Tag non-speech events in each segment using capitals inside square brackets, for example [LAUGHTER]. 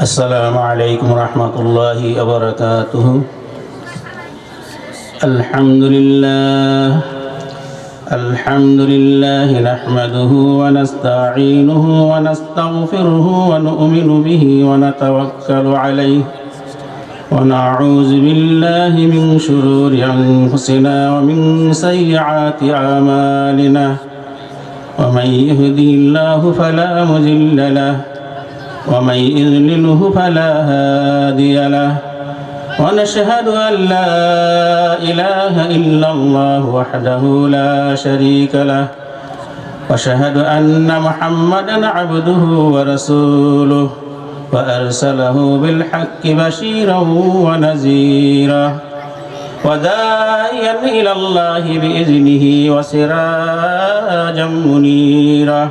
السلام عليكم ورحمة الله وبركاته الحمد لله الحمد لله نحمده ونستعينه ونستغفره ونؤمن به ونتوكل عليه ونعوذ بالله من شرور أنفسنا ومن سيئات أعمالنا ومن يهدي الله فلا مضل له ومن يذلله فلا هادي له ونشهد أن لا إله إلا الله وحده لا شريك له وشهد أن محمدا عبده ورسوله وأرسله بالحق بشيرا ونذيرا وداعيا إلى الله بإذنه وسراجا منيرا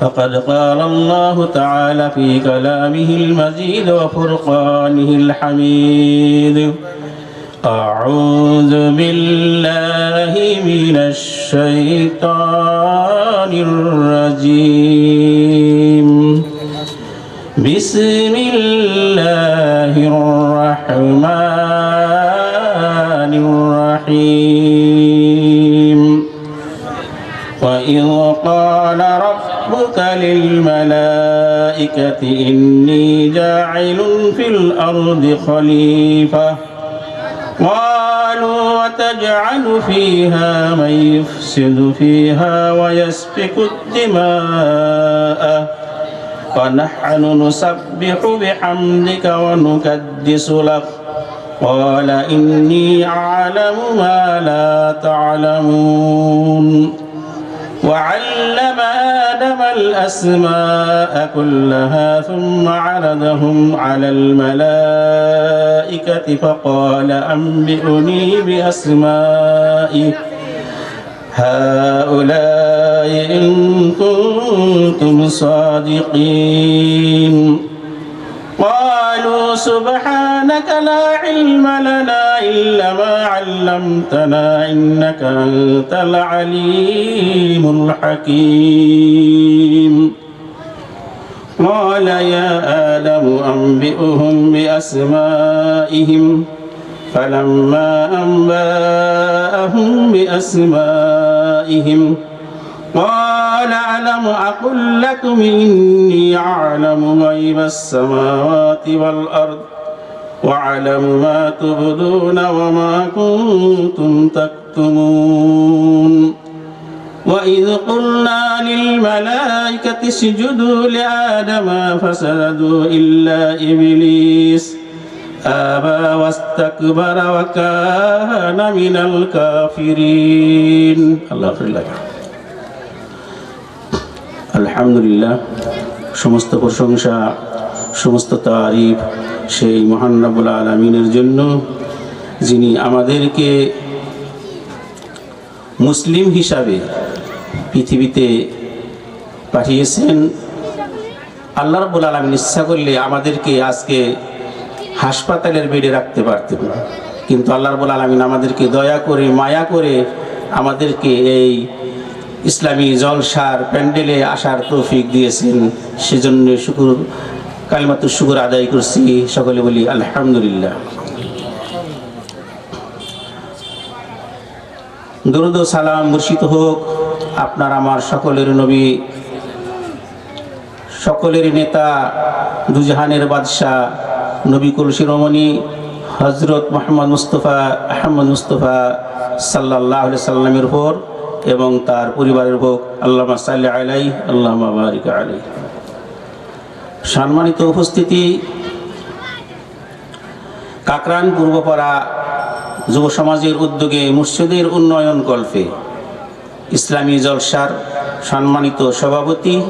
فقد قال الله تعالى في كلامه المزيد وفرقانه الحميد أعوذ بالله من الشيطان الرجيم بسم الله الرحمن الرحيم وإذ قال ربك للملائكة إني جاعل في الأرض خليفة. قالوا وتجعل فيها من يفسد فيها ويسفك الدماء. ونحن نسبح بحمدك ونكدس لك. قال إني أعلم ما لا تعلمون. وعلم آدم الأسماء كلها ثم عرضهم على الملائكة فقال أنبئني بأسماء هؤلاء إن كنتم صادقين. قالوا سبحانك لا علم لنا إلا ما علمتنا إنك أنت العليم الحكيم. قال يا آدم أنبئهم بأسمائهم. فلما أنباءهم بأسمائهم قال ألم أقل لكم إني أعلم غيب السماوات والأرض وأعلم ما تبدون وما كنتم تكتمون وإذ قلنا للملائكة اسجدوا لآدم فسجدوا إلا إبليس أبى واستكبر وكان من الكافرين. الله لك. আলহামদুলিল্লাহ, সমস্ত প্রশংসা, সমস্ত তারিফ সেই মহান্নবুল আলমিনের জন্য, যিনি আমাদেরকে মুসলিম হিসাবে পৃথিবীতে পাঠিয়েছেন। আল্লাহ রবুল আলমিন ইচ্ছা করলে আমাদেরকে আজকে হাসপাতালের বেডে রাখতে পারতেন। কিন্তু আল্লাহ রবুল আলমিন আমাদেরকে দয়া করে, মায়া করে আমাদেরকে এই ইসলামী জলসার প্যান্ডেলে আসার তৌফিক দিয়েছেন। সেজন্য শুকুর কালিমাত শুকুর আদায় করছি। সকলে বলি আলহামদুলিল্লাহ। দরুদ সালাম মুর্শিদ হোক আপনার আমার সকলের নবী, সকলের নেতা, দুজাহানের বাদশাহ, নবী শিরোমণি হজরত মোহাম্মদ মুস্তফা, আহমদ মুস্তফা সাল্লাহ সাল্লামের উপর এবং তার পরিবারের হোক আল্লাহ সাল্লি আলাই আল্লাহ বারিক আলাই সম্মানিত উপস্থিতি, কাকরান পূর্বপাড়া যুব সমাজের উদ্যোগে মুর্শিদের উন্নয়ন কল্পে ইসলামী জলসার সম্মানিত সভাপতি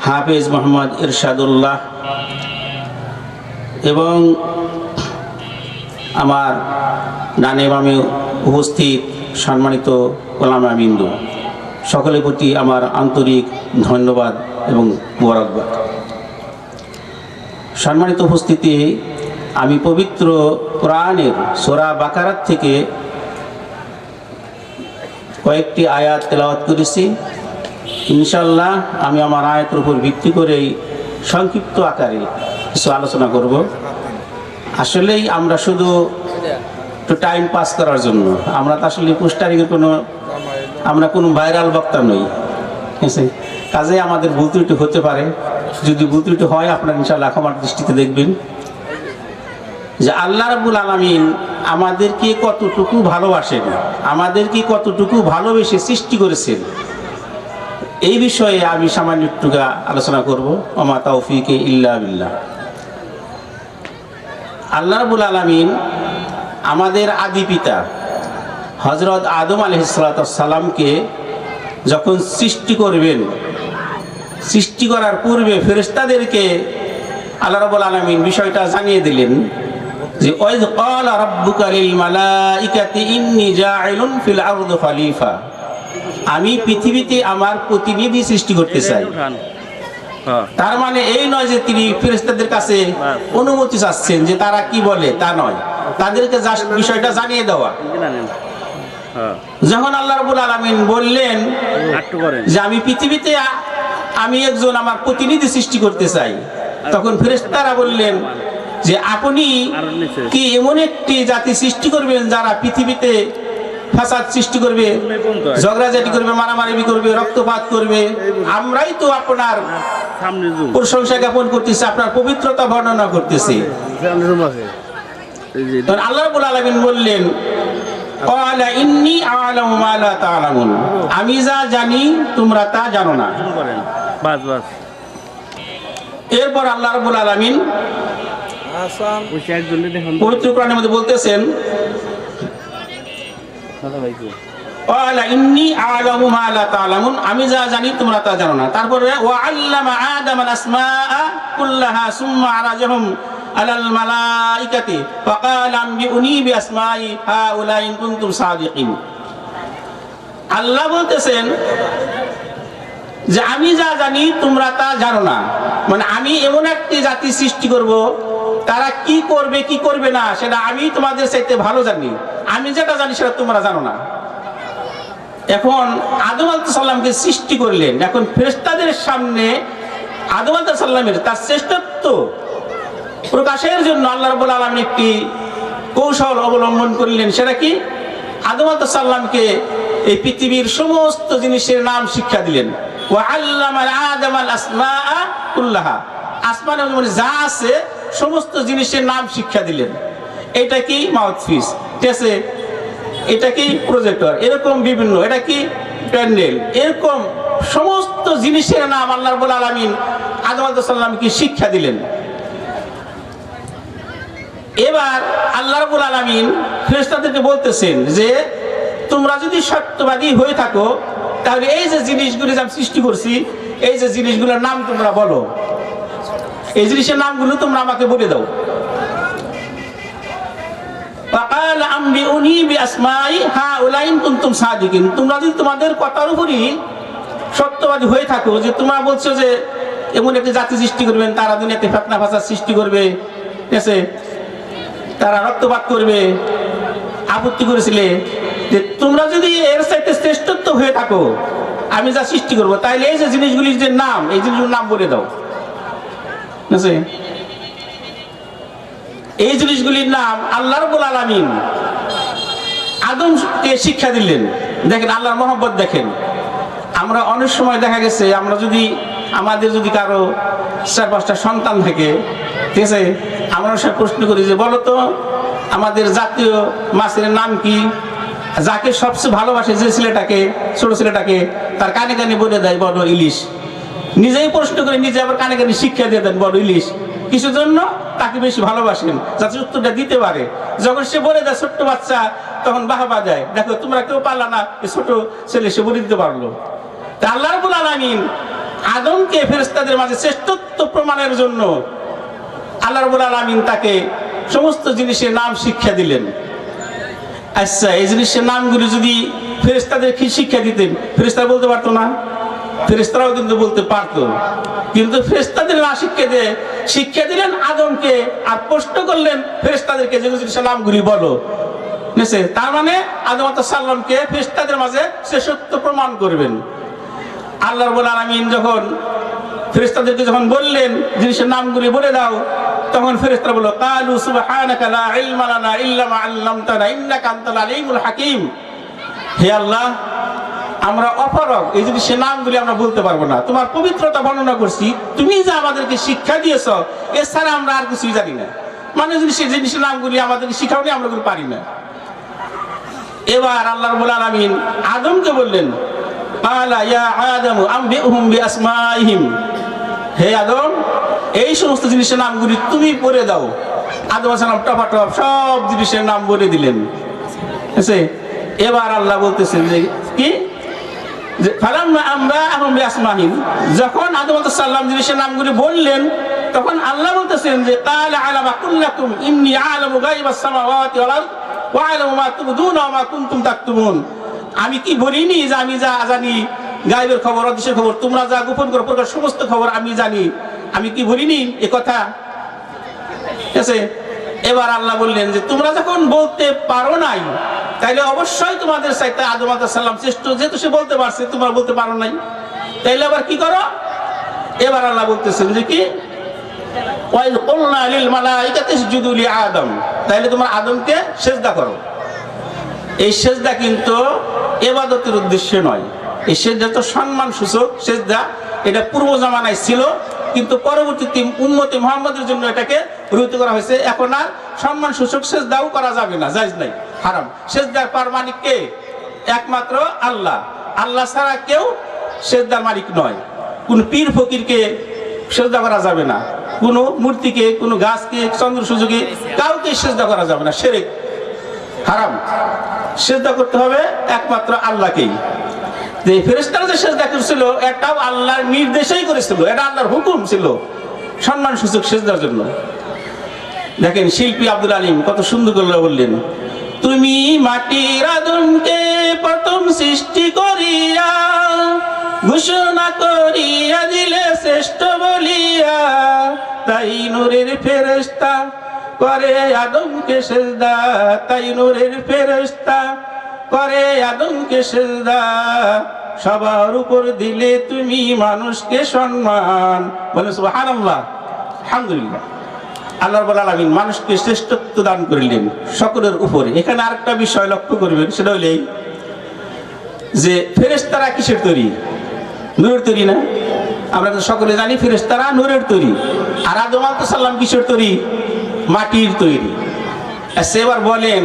হাফেজ মোহাম্মদ ইরশাদুল্লাহ এবং আমার ডানে বামে উপস্থিত সম্মানিত ওলামা বিন্দু, সকলের প্রতি আমার আন্তরিক ধন্যবাদ এবং মোবারকবাদ। সম্মানিত উপস্থিতি, আমি পবিত্র কোরআনের সোরা বাকারাত থেকে কয়েকটি আয়াত তেলাওয়াত করেছি। ইনশাল্লাহ আমি আমার আয়াতের উপর ভিত্তি করেই সংক্ষিপ্ত আকারে কিছু আলোচনা করব। আসলেই আমরা শুধু একটু টাইম পাস করার জন্য। আমরা তো আসলে পোস্টারিংয়ের কোনো আমরা কোনো ভাইরাল বক্তা নই। ঠিক আছে? কাজে আমাদের ভুল ত্রুটি হতে পারে। যদি ভুল ত্রুটি হয়, আপনার ইনশাল্লাহ আমার দৃষ্টিতে দেখবেন। যে আল্লাহ রাবুল আলমিন আমাদেরকে কতটুকু ভালোবাসেন, আমাদেরকে কতটুকু ভালোবেসে সৃষ্টি করেছেন, এই বিষয়ে আমি সামান্য একটু আলোচনা করব। অমা তৌফিকে ইল্লা বিল্লাহ। আল্লাহ রাবুল আলমিন আমাদের আদি পিতা হজরত আদম আলহিসালামকে যখন সৃষ্টি করবেন সৃষ্টি করার পূর্বে ফেরেস্তাদেরকে আল্লাহ রাবুল আলমিন বিষয়টা জানিয়ে দিলেন যে ওয়াইদ ক্বালা রাব্বুকা লিল মালাইকাতি ইন্নী জাইলুন ফিল আরদি খলিফা। আমি পৃথিবীতে আমার প্রতিনিধি সৃষ্টি করতে চাই। হ্যাঁ তার মানে এই নয় যে তিনি ফেরেশতাদের কাছে অনুমতি চাচ্ছেন যে তারা কি বলে তা নয়। তাদেরকে বিষয়টা জানিয়ে দেওয়া। যখন আল্লাহ রাব্বুল আলামিন বললেন যে আমি পৃথিবীতে আমি একজন আমার প্রতিনিধি সৃষ্টি করতে চাই তখন ফেরেশতারা বললেন যে আপনি কি এমন একটি জাতি সৃষ্টি করবেন যারা পৃথিবীতে ফাসাদ সৃষ্টি করবে ঝগড়াঝাটি করবে মারামারি করবে রক্তপাত করবে? আমরাই তো আপনার প্রশংসা জ্ঞাপন করতেছি আপনার পবিত্রতা বর্ণনা করতেছি। আল্লাহ রাব্বুল আলামিন বললেন ক্বালা ইন্নী আ'লামু মা লা তা'লামুন। আমি যা জানি তোমরা তা জানো না। বাস বাস। এরপর আল্লাহ রাব্বুল আলামিন ওই সে একজনকে দেখুন। পবিত্র কোরআনের মধ্যে বলতেছেন দাদা ভাই কো ক্বালা ইন্নী আ'লামু মা লা তা'লামুন। আমি যা জানি তোমরা তা জানো না। তারপরে আলাল মালাইকাতি ফাকালা আম্বিউনি বিআসমাই হাউলাই ইন কুনতুম সাদিকিন। আল্লাহ বলতেছেন যে আমি যা জানি তোমরা তা জানো না। মানে আমি এমন একটি জাতি সৃষ্টি করব, তারা কি করবে কি করবে না, সেটা আমি তোমাদের চাইতে ভালো জানি। আমি যেটা জানি সেটা তোমরা জানো না। এখন আদম সাল্লামকে সৃষ্টি করলেন। এখন ফেরেশতাদের সামনে আদম সাল্লামের তার শ্রেষ্ঠত্ব প্রকাশের জন্য আল্লাহ রবুল আলম একটি কৌশল অবলম্বন করলেন, সেটা কি? আদম সাল্লামকে এই পৃথিবীর সমস্ত জিনিসের নাম শিক্ষা দিলেন। ও আল্লাহ আদম আল আসমা কুল্লাহা। আসমান যা আছে, সমস্ত জিনিসের নাম শিক্ষা দিলেন। এটা কি? মাউথ ফিস ঠিক আছে? এটা কি? প্রজেক্টর। এরকম বিভিন্ন। এটা কি? প্যান্ডেল। এরকম সমস্ত জিনিসের নাম আল্লাহ রবুল আলমিন আদম শিক্ষা দিলেন। এবার আল্লাহ রাবুল আলমিন ফেরেশতাদেরকে বলতেছেন যে, তোমরা যদি সত্যবাদী হয়ে থাকো, তাহলে এই যে জিনিসগুলি আমি সৃষ্টি করছি, এই যে জিনিসগুলোর নাম তোমরা বলো। এই জিনিসের নামগুলো তোমরা আমাকে বলে দাও। তোমরা যদি তোমাদের সত্যবাদী হয়ে থাকো, যে তোমরা বলছো যে, এমন একটি জাতি সৃষ্টি করবেন, তারা ফেতনা ফাসাদ সৃষ্টি করবে, ঠিক তারা রক্তপাত করবে, আপত্তি করেছিলে যে তোমরা যদি এর চাইতে শ্রেষ্ঠত্ব হয়ে থাকো, আমি যা সৃষ্টি করব, তাইলে এই যে জিনিসগুলির যে নাম, এই জিনিসগুলোর নাম বলে দাও। আছে? এই জিনিসগুলির নাম আল্লাহ রবুল আলমিন আদমকে শিক্ষা দিলেন। দেখেন, আল্লাহর মোহাম্মত দেখেন। আমরা অনেক সময় দেখা গেছে, আমরা যদি, আমাদের যদি কারও চার পাঁচটা সন্তান থাকে ঠিক আছে? আমরা সব প্রশ্ন করি যে, বলো তো, আমাদের জাতীয় মাছের নাম কি? যাকে সবচেয়ে ভালোবাসে যে ছেলেটাকে, ছোট ছেলেটাকে, তার কানে কানে বলে দেয় বড় ইলিশ। নিজেই প্রশ্ন করে, নিজে আবার কানে কানে শিক্ষা দিয়ে দেন বড় ইলিশ। কিছু জন্য তাকে বেশি ভালোবাসেন, যাতে উত্তরটা দিতে পারে। যখন সে বলে দেয় ছোট্ট বাচ্চা, তখন বাহাবা দেয় দেখো, তোমরা কেউ পারলা না ছোট ছেলে সে বলে দিতে পারল। তা আল্লাহ আলামিন আদমকে ফেরেশতাদের মাঝে শ্রেষ্ঠত্ব প্রমাণের জন্য আল্লাহ রাব্বুল আলামিন তাকে সমস্ত জিনিসের নাম শিক্ষা দিলেন। আচ্ছা এই জিনিসের নামগুলি যদি ফেরেশতাদের কি শিক্ষা দিতেন? ফেরেশতারা বলতে পারতো না। ফেরেশতারাও কিন্তু বলতে পারতো। কিন্তু ফেরেশতাদের না শিক্ষা দিয়ে শিক্ষা দিলেন আদমকে আর প্রশ্ন করলেন, ফেরেশতাদেরকে যে নামগুলি বলো? তার মানে আদম সাল্লামকে ফেরেশতাদের মাঝে শ্রেষ্ঠত্ব প্রমাণ করবেন। আল্লাহ রবুল আলমিন যখন ফেরেশতাদেরকে যখন বললেন, জিনিসের নামগুলি বলে দাও, তখন ফেরেশতারা বলল, কালু সুবহানাকা লা ইলমা লানা ইল্লা মা আল্লামতানা, ইন্নাকা আনতাল আলিমুল হাকিম। হে আল্লাহ, আমরা অপারগ, এই যদি জিনিসের নামগুলি আমরা বলতে পারব না। তোমার পবিত্রতা বর্ণনা করছি, তুমি যা আমাদেরকে শিক্ষা দিয়েছ, এছাড়া আমরা আর কিছুই জানি না। মানে জিনিসের জিনিসের নামগুলি আমাদেরকে শিখাও আমরা পারি না। এবার আল্লাহ রাব্বুল আলামিন আদমকে বললেন, আলা ইয়া আদম আম্বিহুম বিআসমাইহিম। হে আদম, এই সমস্ত জিনিসের নামগুলি তুমি পড়ে দাও। আদম আসলাম টপা টপ সব জিনিসের নাম বলে দিলেন। এবার আল্লাহ বলতেছেন যে, কি? যখন সাল্লাম জিনিসের বললেন, তখন আল্লাহ বলতেছেন যে আলামু মা কুনতুম আমি কি বলিনি যে আমি যা জানি গায়েবের খবর, অদৃশ্যের খবর, তোমরা যা গোপন করো প্রকার সমস্ত খবর আমি জানি। আমি কি বলিনি এ কথা? ঠিক আছে? এবার আল্লাহ বললেন যে, তোমরা যখন বলতে পারো নাই, তাইলে অবশ্যই তোমাদের চাইতে আদম সাল্লাম শ্রেষ্ঠ, যেহেতু সে বলতে পারছে, তোমরা বলতে পারো নাই। তাইলে আবার কি করো? এবার আল্লাহ বলতেছেন যে কি? আদম। তাইলে তোমার আদমকে সেজদা করো। এই সেজদা কিন্তু এবাদতের উদ্দেশ্যে নয়। এই সেজদা তো সম্মান সূচক সেজদা। এটা পূর্ব জামানায় ছিল, কিন্তু পরবর্তীতে উন্মতি মোহাম্মদের জন্য এটাকে রহিত করা হয়েছে। এখন আর সম্মান সূচক সেজদাও করা যাবে না, জায়জ নাই, হারাম। সেজদার পার মালিক কে? একমাত্র আল্লাহ। আল্লাহ ছাড়া কেউ সেজদার মালিক নয়। কোন পীর ফকিরকে সেজদা করা যাবে না। কোন মূর্তিকে কোন গাছকে চন্দ্র সূর্যকে কাউকে সেজদা করা যাবে না, সেরেক। হারাম। সেজদা করতে হবে একমাত্র আল্লাহকেই। যে ফেরেস্তারা যে সেজদা করেছিল, এটাও আল্লাহর নির্দেশেই করেছিল। এটা আল্লাহর হুকুম ছিল সম্মান সূচক সেজদার জন্য। দেখেন শিল্পী আব্দুল আলিম কত সুন্দর করে বললেন, তুমি মাটির আদমকে প্রথম সৃষ্টি করিয়া, ঘোষণা করিয়া দিলে শ্রেষ্ঠ বলিয়া, তাই নূরের ফেরেস্তা করে আদমকে সেজদা, তাই নূরের ফেরেস্তা করে আদমকে সেজদা। সবার উপর দিলে তুমি মানুষকে সম্মান। বলে সুবহানাল্লাহ। আলহামদুলিল্লাহ। আল্লাহ রাব্বুল আলামিন মানুষকে শ্রেষ্ঠত্ব দান করিলেন সকলের উপরে। এখানে আরেকটা বিষয় লক্ষ্য করবেন সেটা হলেই যে ফেরেশতারা কিসের তৈরি? নূরের তৈরি না? আমরা তো সকলে জানি ফেরেশতারা নূরের তৈরি। আর আদম আলাইহিস সালাম কিসের তৈরি? মাটির তৈরি। আচ্ছা, এবার বলেন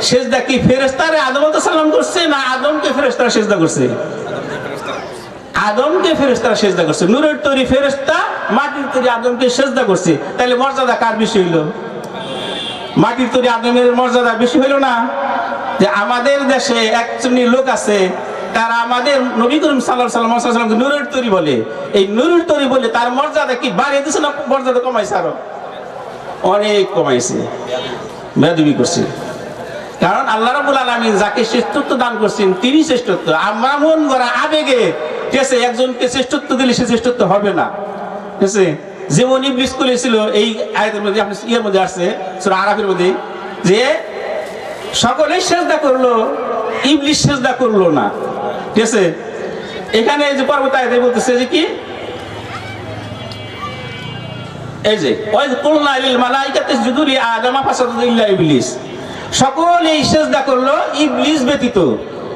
সেজদা কি ফেরেশতারে আদম সালাম করছে না আদমকে ফেরেশতারা সেজদা করছে? আদমকে ফেরেশতারা সেজদা করছে। নূরের তৈরি ফেরেশতা, মাটির তৈরি আদমকে সেজদা করছে। তাহলে মর্যাদা কার বেশি হইল? মাটির তৈরি আদমের মর্যাদা বেশি হইল না? যে আমাদের দেশে এক শ্রেণির লোক আছে, তারা আমাদের নবী করিম সাল্লাহ সাল্লাম সাল্লামকে নূরের তৈরি বলে। এই নূরের তৈরি বলে তার মর্যাদা কি বাড়িয়ে দিছে না মর্যাদা কমাইছে আরও? অনেক কমাইছে। বেদবি করছে। কারণ আল্লাহ রাবুল আলমী যাকে শ্রেষ্ঠত্ব দান করছেন, তিনি শ্রেষ্ঠত্ব। আমরা মন করা আবেগে ঠিক একজনকে শ্রেষ্ঠত্ব দিলে সে শ্রেষ্ঠত্ব হবে না। ঠিক আছে? যেমন ইবলিস করেছিল এই আয়তের মধ্যে, আপনি ইয়ের মধ্যে আসছে, সুরা আরাফের মধ্যে, যে সকলেই সেজদা করল, ইবলিস সেজদা করল না। ঠিক আছে? এখানে যে পর্বত আয়তে বলতেছে যে কি? এই যে ওই কুলনা লিল মালাইকাতি ইসজুদু লি আদামা ফাসাদু ইল্লা ইবলিস। সকলেই সেজদা করল, ইবলিস ব্যতীত।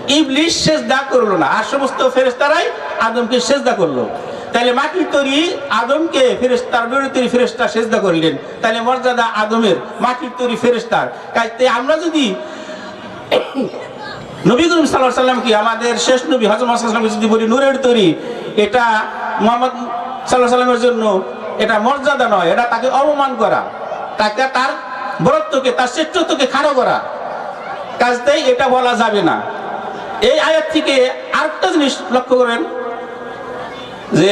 ইবলিস সেজদা করল না। আর সমস্ত ফেরেশতারাই আদমকে সেজদা করল। তাহলে মাটির তৈরি আদমকে ফেরেশতার নূরের তৈরি ফেরেশতা সেজদা করলেন। তাহলে মর্যাদা আদমের মাটির তৈরি ফেরেশতার। তাই আমরা যদি [COUGHS] নবী করিম সাল্লাহ সাল্লাম কি আমাদের শেষ নবী হজরত সাল্লামকে যদি বলি, নূরের তৈরি, এটা মোহাম্মদ সাল্লাহ সাল্লামের জন্য এটা মর্যাদা নয়। এটা তাকে অপমান করা। তাকে তার বরত্বকে, তার শ্রেষ্ঠত্বকে খাড়ো করা। কাজতেই এটা বলা যাবে না। এই আয়াত থেকে আরেকটা জিনিস লক্ষ্য করেন, যে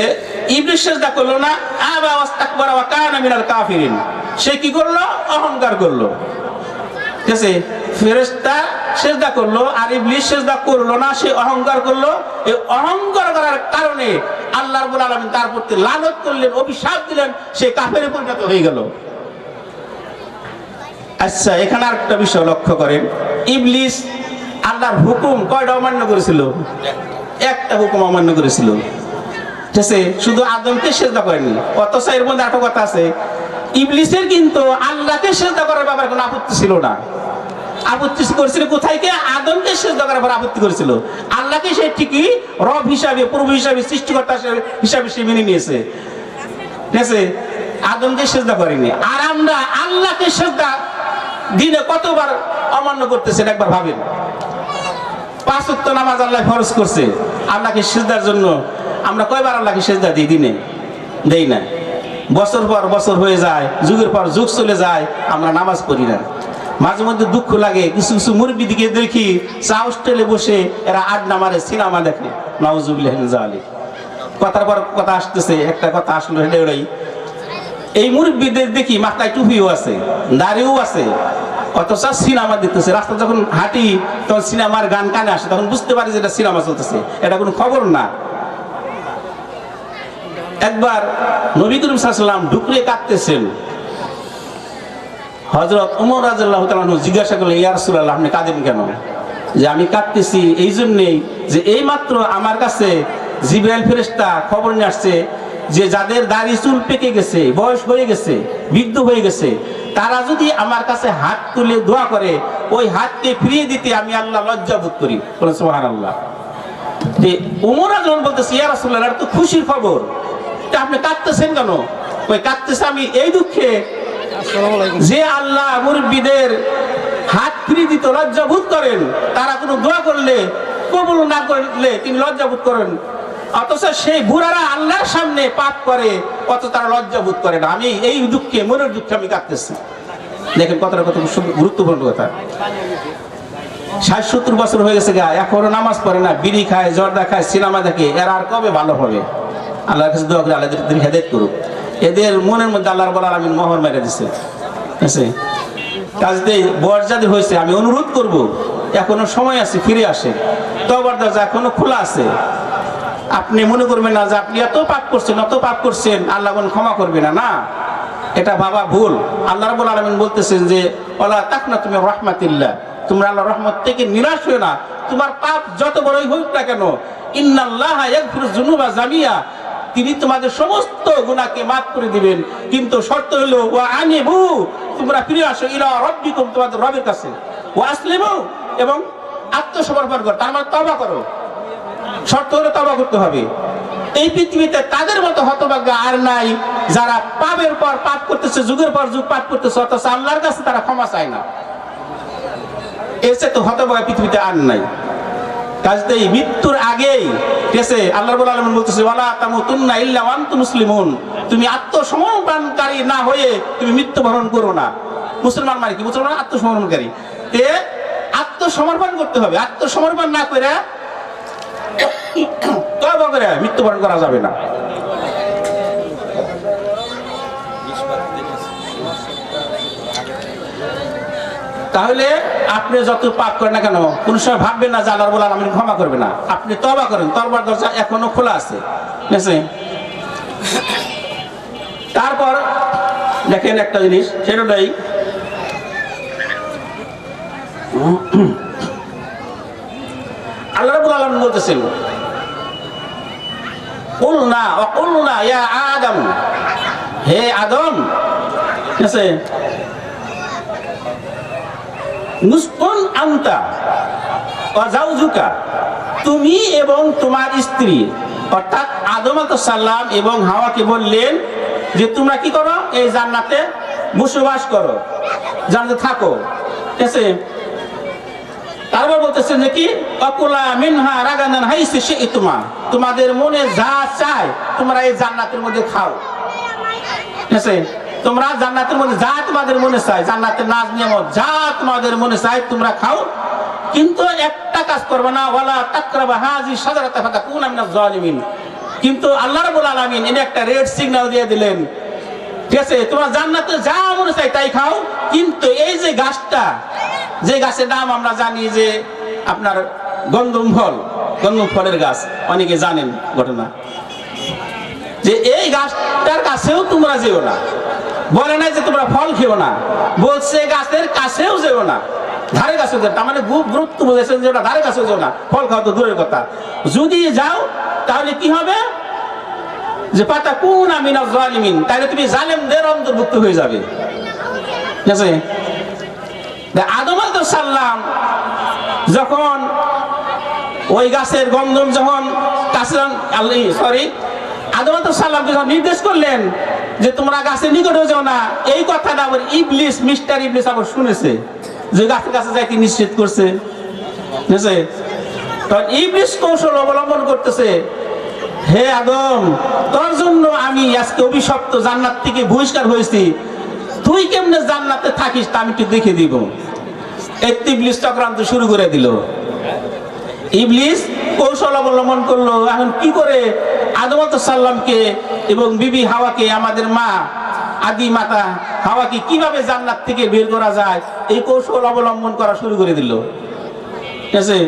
ইবলিস সেজদা করল না, আবা ওয়াস্তাকবারা ওয়া কানা মিনাল কাফিরিন। সে কি করল? অহংকার করল। ঠিক আছে? ফেরেশতা সেজদা করল, আর ইবলিস সেজদা করল না, সে অহংকার করল। এই অহংকার করার কারণে আল্লাহ রাব্বুল আলামিন তার প্রতি লানত করলেন, অভিশাপ দিলেন, সে কাফেরে পরিণত হয়ে গেল। আচ্ছা এখানে আরেকটা বিষয় লক্ষ্য করেন। ইবলিস আল্লাহর হুকুম কয়টা অমান্য করেছিল? একটা হুকুম অমান্য করেছিল। ঠিক আছে? শুধু আদমকে সেজদা করেনি, অথচ এর মধ্যে একটা কথা আছে। ইবলিসের কিন্তু আল্লাহকে সেজদা করার ব্যাপারে কোনো আপত্তি ছিল না। আপত্তি করেছিল কোথায় কে? আদমকে সেজদা করার ব্যাপারে আপত্তি করেছিল। আল্লাহকে সে ঠিকই রব হিসাবে প্রভু হিসাবে, সৃষ্টিকর্তা হিসাবে সে মেনে নিয়েছে। ঠিক আছে? আদমকে সেজদা করেনি। আর আমরা আল্লাহকে সেজদা দিনে কতবার অমান্য করতেছেন একবার ভাবেন? পাঁচ ওয়াক্ত নামাজ আল্লাহ ফরজ করছে। আল্লাহকে সেজদার জন্য আমরা কয়বার আল্লাহকে সেজদা দিই দিনে? দেই না। বছর পর বছর হয়ে যায়, যুগের পর যুগ চলে যায়, আমরা নামাজ পড়ি না। মাঝে মধ্যে দুঃখ লাগে, কিছু কিছু মুরব্বী দিকে দেখি চা হোস্টেলে বসে এরা আড্ডা মারে সিনেমা দেখে। নওয়াজুবিল্লাহ কথার পর কথা আসতেছে, একটা কথা আসলো হেঁটে এই মুরব্বীদের দেখি মাথায় টুপিও আছে, দাড়িও আছে, অথচ সিনেমা দেখতেছে। রাস্তা যখন হাঁটি, তখন সিনেমার গান কানে আসে, তখন বুঝতে পারি যে এটা সিনেমা চলতেছে। এটা কোনো খবর না। একবার নবী করিম সাল্লাম ঢুকলে কাঁদতেছেন। হজরত উমর তালু জিজ্ঞাসা করলেন, ইয়া রাসূলুল্লাহ, আপনি কাঁদেন কেন? যে, আমি কাঁদতেছি এই জন্যেই যে এই মাত্র আমার কাছে জিব্রাইল ফেরেশতা খবর নিয়ে আসছে যে যাদের দাড়ি চুল পেকে গেছে বয়স হয়ে গেছে বৃদ্ধ হয়ে গেছে তারা যদি আমার কাছে হাত তুলে দোয়া করে ওই হাতকে ফিরিয়ে দিতে আমি আল্লাহ লজ্জা বোধ করি। সোহান আল্লাহ যে উমর আজমান বলতেছে ইয়া রাসূলুল্লাহ তো খুশির খবর। আপনি কাঁদতেছেন কেন? ওই কাঁদতেছে আমি এই দুঃখে। যে আল্লাহ মুরব্বীদের হাত ফিরে দিত লজ্জাবোধ করেন তারা কোনো দোয়া করলে কবুল না করলে তিনি লজ্জাবোধ করেন। অথচ সেই বুড়ারা আল্লাহর সামনে পাপ করে অত তারা লজ্জা বোধ করে না। আমি এই দুঃখে, মনের দুঃখে আমি কাঁদতেছি। দেখেন কথাটা কত গুরুত্বপূর্ণ কথা। ষাট সত্তর বছর হয়ে গেছে গা, এখনও নামাজ পড়ে না, বিড়ি খায়, জর্দা খায়, সিনেমা দেখে, এরা আর কবে ভালো হবে? আল্লাহর কাছে দোয়া করে আল্লাহ হেদায়ত করুক। এদের মনের মধ্যে আল্লাহর বলার আমি মোহর মেরে দিছে। আছে? বয়স যাদের হয়েছে, আমি অনুরোধ করব, এখনও সময় আছে, ফিরে আসে। তবার দরজা এখনও খোলা আছে। আপনি মনে করবেন না যে আপনি এত পাপ করছেন এত পাপ করছেন, আল্লাহ কোন ক্ষমা করবে না। না, এটা বাবা ভুল। আল্লাহ রাব্বুল আলামিন বলতেছেন যে ওলা তাক না তুমি রহমাতিল্লাহ। তোমরা আল্লাহ রহমত থেকে নিরাশ হয়ে না। তোমার পাপ যত বড়ই হোক না কেন, ইন্নাল্লাহ যুনুবা জামিয়া। তিনি তোমাদের সমস্ত গুনাহকে মাফ করে দিবেন। কিন্তু শর্ত হলো ওয়া আনিবু। তোমরা ফিরে আসো ইলা রাব্বিকুম তোমাদের রবের কাছে। ওয়া আসলিমু। এবং আত্মসমর্পণ করো। তার মানে তওবা করো। শর্ত হলে তবা করতে হবে। এই পৃথিবীতে তাদের মতো হতভাগ্য আর নাই, যারা পাপের পর পাপ করতেছে, যুগের পর যুগ পাপ করতেছে, অথচ আল্লাহর কাছে তারা ক্ষমা চায় না। এসে তো হতভাগা পৃথিবীতে আর নাই। মৃত্যুর আগেই আল্লাহ বলতেছে, ওয়ালা ইল্লা মুসলিমুন। তুমি আত্মসমর্পণকারী না হয়ে তুমি মৃত্যুবরণ করো না। মুসলমান মানে কি? মুসলমান আত্মসমর্পণকারী আত্মসমর্পণ করতে হবে। আত্মসমর্পণ না করে তবা করে মৃত্যুবরণ করা যাবে না। তাহলে আপনি যত পাপ করেন না কেন, কোন সময় ভাববেন না আল্লাহ বলার আমি ক্ষমা করবে না। আপনি তবা করেন তরবার দরজা এখনও খোলা আছে। তারপর দেখেন একটা জিনিস সেটাই বলতেছেন আদম। হে আদম আন্তা তুমি এবং তোমার স্ত্রী। অর্থাৎ আদম সাল্লাম এবং হাওয়াকে বললেন যে, তোমরা কি করো? এই জান্নাতে বসবাস করো, জান্নাতে থাকো। ঠিক আছে? তারপর বলতেছে যে কি অকুলা মিনহা রাগানান হাইসে সে ইতুমা তোমাদের মনে যা চায় তোমরা এই জান্নাতের মধ্যে খাও। তোমরা জান্নাতের মধ্যে যা তোমাদের মনে চায় জান্নাতের নাজ, নিয়ামত, যা তোমাদের মনে চায় তোমরা খাও। কিন্তু একটা কাজ করবে না, ওয়ালা তাকরাবা হাজি সাজারাতা ফাতা কুন মিনাজ জালিমিন। কিন্তু আল্লাহ রাব্বুল আলামিন এনে একটা রেড সিগন্যাল দিয়ে দিলেন। ঠিক আছে? তোমরা জান্নাতে যা মনে চাই তাই খাও, কিন্তু এই যে গাছটা যে গাছের নাম আমরা জানি যে আপনার গন্ধম ফল গন্ধম ফলের গাছ, অনেকে জানেন ঘটনা। যে এই গাছটার কাছেও তোমরা যেও না। বলে নাই যে তোমরা ফল খেও না। বলছে গাছের কাছেও যেও না। ধারে কাছে যেও। তার মানে গুরুত্ব বুঝেছেন যে ওটা ধারে কাছেও যেও না। ফল খাওয়া তো দূরের কথা। যদি যাও, তাহলে কি হবে? যে পাতা কোন আমিনা জালিমিন। তাহলে তুমি জালেমদের অন্তর্ভুক্ত হয়ে যাবে। ঠিক আছে? আদম সালাম যখন ওই গাছের গন্ধম যখন সরি নির্দেশ করলেন যে তোমরা গাছের না, এই কথাটা ইবলিস, মিস্টার ইবলিস আবার শুনেছে যে গাছের কাছে নিশ্চিত করছে। তখন ইবলিস কৌশল অবলম্বন করতেছে, হে আদম, তোর জন্য আমি আজকে অভিশপ্ত জান্নাত থেকে বহিষ্কার হয়েছি। তুই কেমনে জান্নাতে থাকিস তা আমি একটু দেখে দিব। চক্রান্ত শুরু করে দিল। ইবলিস কৌশল অবলম্বন করল। এখন কি করে আদম সাল্লামকে এবং বিবি হাওয়াকে, আমাদের মা আদি মাতা হাওয়াকে কীভাবে জান্নাত থেকে বের করা যায়, এই কৌশল অবলম্বন করা শুরু করে দিল। ঠিক আছে?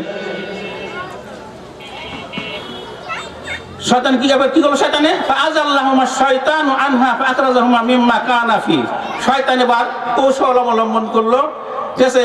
কি শয়তানে? আনহা মিম্মা শয়তান কৌশল অবলম্বন করল। ঠিক আছে?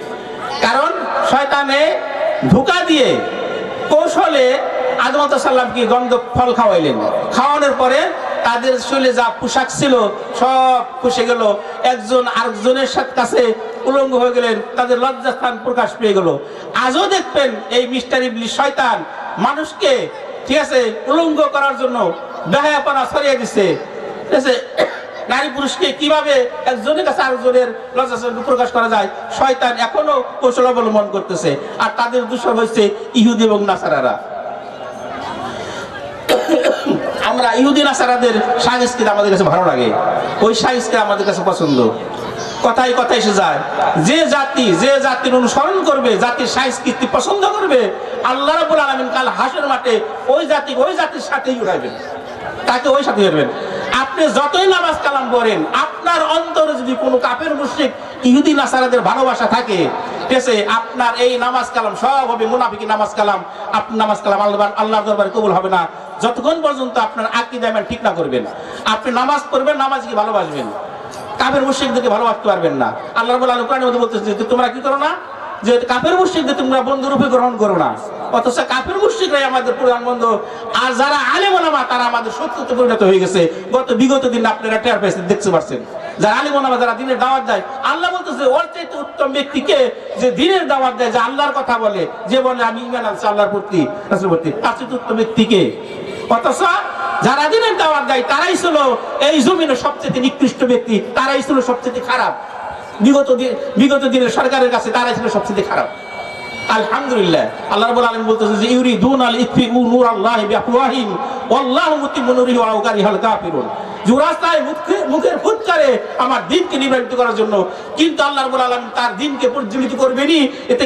কারণ শয়তানে ধোকা দিয়ে কৌশলে আদম সাল্লামকে গন্ধ ফল খাওয়াইলেন। খাওয়ানোর পরে তাদের শরীরে যা পোশাক ছিল সব পুষে গেল। একজন আরেকজনের সাথে কাছে উলঙ্গ হয়ে গেলেন, তাদের লজ্জাস্থান প্রকাশ পেয়ে গেল। আজও দেখবেন এই মিস্টার ইবলিস শয়তান মানুষকে, ঠিক আছে, উলঙ্গ করার জন্য দিচ্ছে ঠিক আছে নারী পুরুষকে কীভাবে একজনের কাছে আরেকজনের লজ্জাস্থান প্রকাশ করা যায়, শয়তান এখনও কৌশল অবলম্বন করতেছে। আর তাদের দূষণ হচ্ছে ইহুদি এবং নাসারারা। আমরা ইহুদিন আসারাদের সাংস্কৃত আমাদের কাছে ভালো লাগে। ওই সাংস্কৃত আমাদের কাছে পছন্দ। কথাই কথাই এসে যায়, যে জাতি, যে জাতির অনুসরণ করবে, জাতির সংস্কৃতি পছন্দ করবে, আল্লাহ রাব্বুল আলামিন কাল হাসের মাঠে ওই জাতি, ওই জাতির সাথেই উঠাইবেন তাকে ওই সাথে উঠাবেন আপনি যতই নামাজ কালাম করেন আপনার অন্তরে যদি কোনো কাপের মুশরিক ইহুদি, নাসারাদের ভালোবাসা থাকে আছে আপনার এই নামাজ কালাম সব হবে মুনাফিকি নামাজ কালাম। আপনার নামাজ কালাম আল্লাহ আল্লাহর দরবারে কবুল হবে না। যতক্ষণ পর্যন্ত আপনার আকিদা ঠিক না করবেন। আপনি নামাজ পড়বেন, নামাজকে ভালোবাসবেন। কাফের মুশরিকদেরকে ভালোবাসতে পারবেন না। আল্লাহ রাব্বুল আলামিন কোরআনের মধ্যে বলতেছে যে তোমরা কি করো না? যে কাফের মুশরিকদের তোমরা বন্ধু রূপে গ্রহণ করো না। অথচ কাফের মুশরিকরাই আমাদের প্রধান বন্ধু। আর যারা আলেম ওলামা, তারা আমাদের শত্রুতে পরিণত হয়ে গেছে। গত বিগত দিন আপনারা টের পেয়েছেন, দেখতে পাচ্ছেন যারা আলেম ওলামা, যারা দিনের দাওয়াত দেয়, আল্লাহ বলতেছে, ওর চাইতে উত্তম ব্যক্তিকে যে দিনের দাওয়াত দেয়, যে আল্লাহর কথা বলে, যে বলে, আমি ইমান আনছি আল্লাহর প্রতি প্রতি, তার চাইতে উত্তম ব্যক্তিকে অথচ যারা দিনের দাওয়াত দেয়, তারাই ছিল এই জমিনের সবচেয়ে নিকৃষ্ট ব্যক্তি, তারাই ছিল সবচেয়ে খারাপ। বিগত দিন বিগত দিনের সরকারের কাছে তারাই ছিল সবচেয়ে খারাপ। আলহামদুলিল্লাহ। আল্লাহ বলতেছে যে প্রজ্বলিত এতে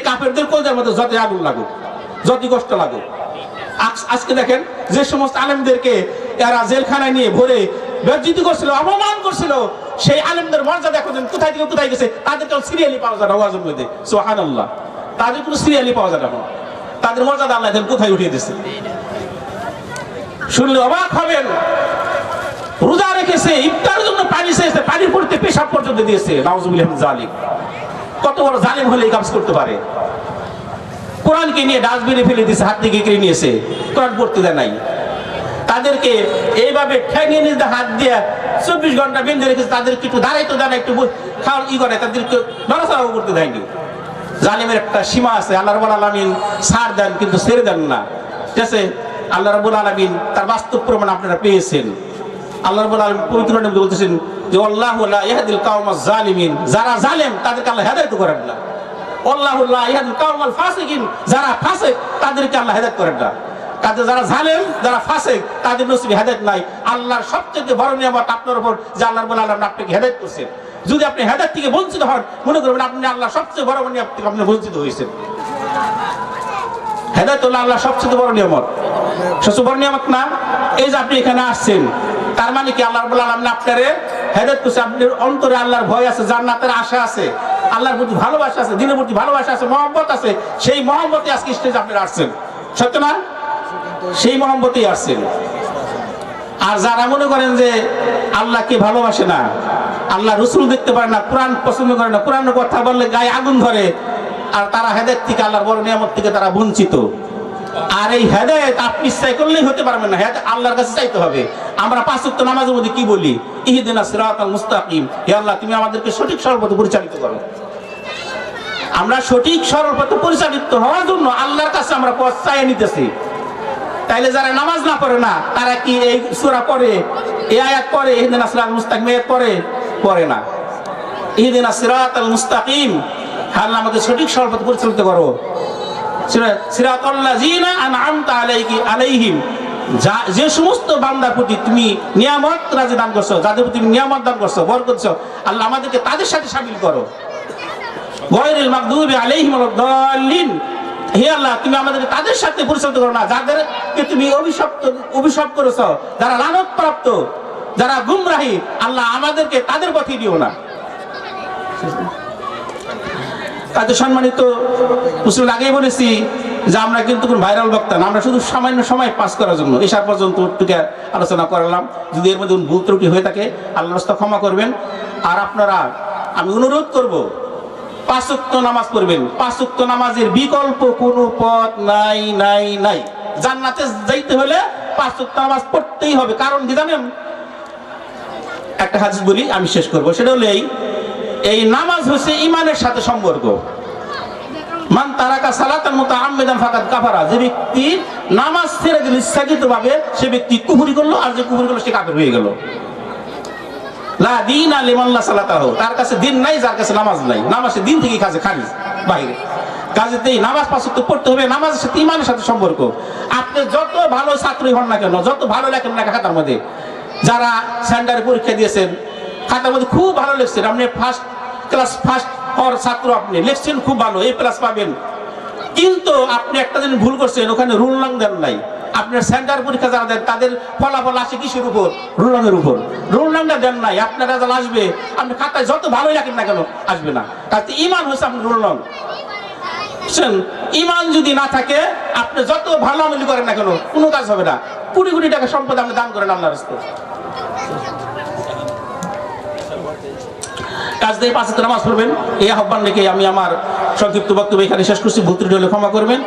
মধ্যে আগুন লাগুক কষ্ট লাগুক। আজ- আজকে দেখেন, যে সমস্ত আলেমদেরকে এরা জেলখানায় নিয়ে ভরে বেজ্জিত করছিল, অপমান করছিল, সেই আলেমদের মর্যাদা এখন কোথায় থেকে কোথায় গেছে তাদের কোনো সিরিয়ালি পাওয়া যায় না ওয়াজের মধ্যে সোহান আল্লাহ তাদের কোনো সিরিয়ালি পাওয়া যায় না তাদের মর্যাদা আল্লাহ কোথায় উঠিয়ে দিচ্ছে শুনলে অবাক হবেন। রোজা রেখেছে, ইফতারের জন্য পানি চেয়েছে, পানির পড়তে পেশাব পর্যন্ত দিয়েছে। নাউজুবিল্লাহ জালিম কত বড় জালিম হলে এই কাজ করতে পারে? কোরআনকে নিয়ে ডাস্টবিনে ফেলে দিয়েছে, হাত থেকে কেড়ে নিয়েছে। কোরআন পড়তে দেয় নাই। তাদেরকে এইভাবে ঠেঙে নিজে হাত দিয়ে চব্বিশ ঘণ্টা বেঁধে রেখেছে, তাদেরকে একটু দাঁড়াইতে দেয় না, একটু খাওয়ার ই করে, তাদেরকে নড়াচড়াও করতে দেয়নি। জালিমের একটা সীমা আছে, আল্লাহ রবুল আলমিন সার দেন কিন্তু ছেড়ে দেন না। ঠিক আছে? আল্লাহ রবুল আলমিন তার বাস্তব প্রমাণ আপনারা পেয়েছেন। আল্লাহ রবুল আলমিন পবিত্র বলতেছেন যে, আল্লাহ জালিমিন। যারা জালেম, তাদেরকে আল্লাহ হেদায়ত করেন না। যারা তাদেরকে আল্লাহ হেদায়েত না। যারা জালেম, যারা তাদের নাই। আল্লাহর সবচেয়ে বড় নিয়ামত আপনার উপর আল্লাহ আপনাকে হেদায়েত করছেন। যদি আপনি হেদায়েত থেকে বঞ্চিত হন, মনে করবেন আপনি আল্লাহ সবচেয়ে বড় নিয়ামত থেকে আপনি বঞ্চিত হয়েছেন। হেদায়েত হলো আল্লাহ সবচেয়ে বড় নিয়ামত। সবচেয়ে বড় নিয়ামত না? এই যে আপনি এখানে আসছেন, তার মানে কি আল্লাহ রাব্বুল আলামিন আপনারে হেদায়েত করছে? আপনার অন্তরে আল্লাহর ভয় আছে, জান্নাতের আশা আছে, আল্লাহর প্রতি ভালোবাসা আছে দিনের প্রতি ভালোবাসা আছে, মহব্বত আছে, সেই মহব্বতে আজকে স্টেজে আপনি আসছেন। সত্য না? সেই মহব্বতেই আসছেন। আর যারা মনে করেন যে আল্লাহকে ভালোবাসে না আল্লাহ রসুল দেখতে পারে না, কোরআন পছন্দ করে না কোরআন কথা বললে গায়ে আগুন ধরে। আর তারা হেদের থেকে আল্লাহর বড় নিয়ামত থেকে তারা বঞ্চিত। আর এই হেদায়ত আপনি ইচ্ছাই করলেই হতে পারবেন না, হেদায়ত আল্লাহর কাছে চাইতে হবে। আমরা পাঁচ ওয়াক্ত নামাজের মধ্যে কি বলি? ইহদিনা সিরাতাল মুস্তাকিম। হে আল্লাহ, তুমি আমাদেরকে সঠিক সরল পথে পরিচালিত করো। আমরা সঠিক সরল পথে পরিচালিত হওয়ার জন্য আল্লাহর কাছে আমরা পথ চাইয়ে নিতেছি। তাইলে যারা নামাজ না পড়ে না, তারা কি এই সূরা পড়ে, এই আয়াত পড়ে, ইহদিন আসরাত মুস্তাকিম আয়াত পড়ে? পড়ে না। ইহদিন আসরাত আল মুস্তাকিম। আল্লাহ আমাকে সঠিক সর্বত পরিচালিত করো। আলাইহিম। যা যে সমস্ত বান্দার প্রতি তুমি নিয়ামত রাজি দান করছ, যাদের প্রতি তুমি নিয়ামত দান করছ বর করছ আল্লাহ আমাদেরকে তাদের সাথে শামিল করো। গয়রিল মাগদুবি আলাইহিম ওয়ালাদ-দাল্লিন হে আল্লাহ, তুমি আমাদের তাদের সাথে পরিচালিত করো না। যাদেরকে তুমি অভিশপ্ত অভিশাপ করেছ, যারা লানত প্রাপ্ত যারা গুমরাহী, আল্লাহ আমাদেরকে তাদের পথে দিও না। তাদের সম্মানিত মুসলিম, আগেই বলেছি যে আমরা কিন্তু কোন ভাইরাল বক্তা না, আমরা শুধু সামান্য সময় পাস করার জন্য। এসার পর্যন্ত টুকে আলোচনা করলাম। যদি এর মধ্যে ভুল ত্রুটি হয়ে থাকে আল্লাহ রাস্তা ক্ষমা করবেন। আর আপনারা, আমি অনুরোধ করব পাঁচক্ত নামাজ পড়বেন। পাঁচক্ত নামাজের বিকল্প কোনো পথ নাই নাই নাই। জান্নাতে যাইতে হলে পাঁচক্ত নামাজ পড়তেই হবে। কারণ কি জানেন? একটা হাদিস বলি, আমি শেষ করব। সেটা হলো এই এই নামাজ হচ্ছে ইমানের সাথে সম্পর্ক। মান তারাকা সালাতান মুতাআম্মিদান ফাকাদ কাফারা। যে ব্যক্তি নামাজ ছেড়ে দিল ইচ্ছাকৃতভাবে, সে ব্যক্তি কুফরি করল, আর যে কুফরি করল, সে কাফের হয়ে গেল। লা দিন আলিমাল্লাহ সালাতাহু। তার কাছে দিন নাই, যার কাছে নামাজ নাই। নামাজে দিন থেকে কাজে খারিজ বাইরে কাজেতেই নামাজ পাঁচ ওয়াক্ত পড়তে হবে, নামাজের সাথে ইমানের সাথে সম্পর্ক। আপনি যত ভালো ছাত্রই হন না কেন, যত ভালো লেখেন না খাতার মধ্যে যারা সেন্টারে পরীক্ষা দিয়েছেন, খাতার মধ্যে খুব ভালো লিখছেন। আপনি ফার্স্ট ক্লাস ফার্স্ট হওয়ার ছাত্র আপনি। লিখছেন খুব ভালো এই প্লাস পাবেন। কিন্তু আপনি একটা দিন ভুল করছেন, ওখানে রুল নাম দেন নাই। আপনার সেন্টার পরীক্ষা যারা দেন, তাদের ফলাফল আসে কিসের উপর? রুল নামের উপর। রুল নামটা দেন নাই, আপনার রেজাল্ট আসবে। আপনি খাতায় যত ভালোই রাখেন না কেন, আসবে না। তাতে ইমান হয়েছে আপনার রুল নাম বুঝছেন ইমান যদি না থাকে, আপনি যত ভালো আমলি করেন না কেন, কোনো কাজ হবে না। কোটি কোটি টাকা সম্পদ আপনি দান করেন আপনার রাস্তায়। কাজ দিয়ে পাঁচ নামাজ পড়বেন, এই আহ্বান রেখে আমি আমার সংক্ষিপ্ত বক্তব্য এখানে শেষ করছি। ভুল ত্রুটি হলে ক্ষমা করবেন।